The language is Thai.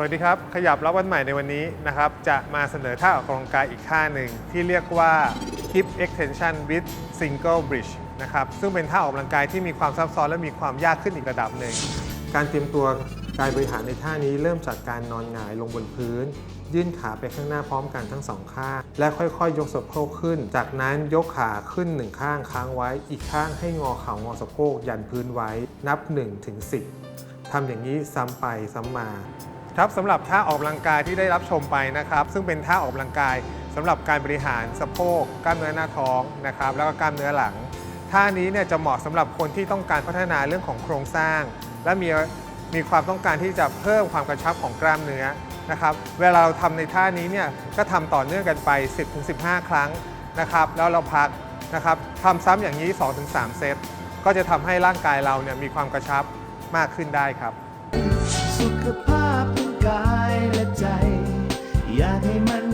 สวัสดีครับ ขยับรับวันใหม่ในวันนี้นะครับ จะมาเสนอท่าออกกำลังกายอีกท่าหนึ่ง ที่เรียกว่า hip extension with single bridge นะครับ ซึ่งเป็นท่าออกกำลังกายที่มีความซับซ้อนและมีความยากขึ้นอีกระดับหนึ่ง การเตรียมตัวกายบริหารในท่านี้เริ่มจากการนอนหงายลงบนพื้น ยื่นขาไปข้างหน้าพร้อมกันทั้งสองข้าง และค่อยๆยยกสะโพกขึ้น จากนั้นยกขาขึ้นหนึ่งข้างค้างไว้ อีกข้างให้งอเข่างอสะโพกยันพื้นไว้ นับ1ถึง10ทำอย่างนี้ซ้ำไปซ้ำมา ครับสำหรับท่าออกกำลังกายที่ได้รับชมไปนะครับ ซึ่งเป็นท่าออกกำลังกายสำหรับการบริหารสะโพกกล้ามเนื้อหน้าท้องนะครับ แล้วก็กล้ามเนื้อหลังท่านี้เนี่ยจะเหมาะสำหรับคนที่ต้องการพัฒนาเรื่องของโครงสร้าง และมีมีความต้องการที่จะเพิ่มความกระชับของกล้ามเนื้อนะครับ เวลาเราทำในท่านี้เนี่ยก็ทำต่อเนื่องกันไป 10-15 ครั้งนะครับ แล้วเราพักนะครับทำซ้ำอย่างนี้ 2-3 เซต ก็จะทำให้ร่างกายเราเนี่ยมีความกระชับมากขึ้นได้ครับ สุขภาพ ให้มัน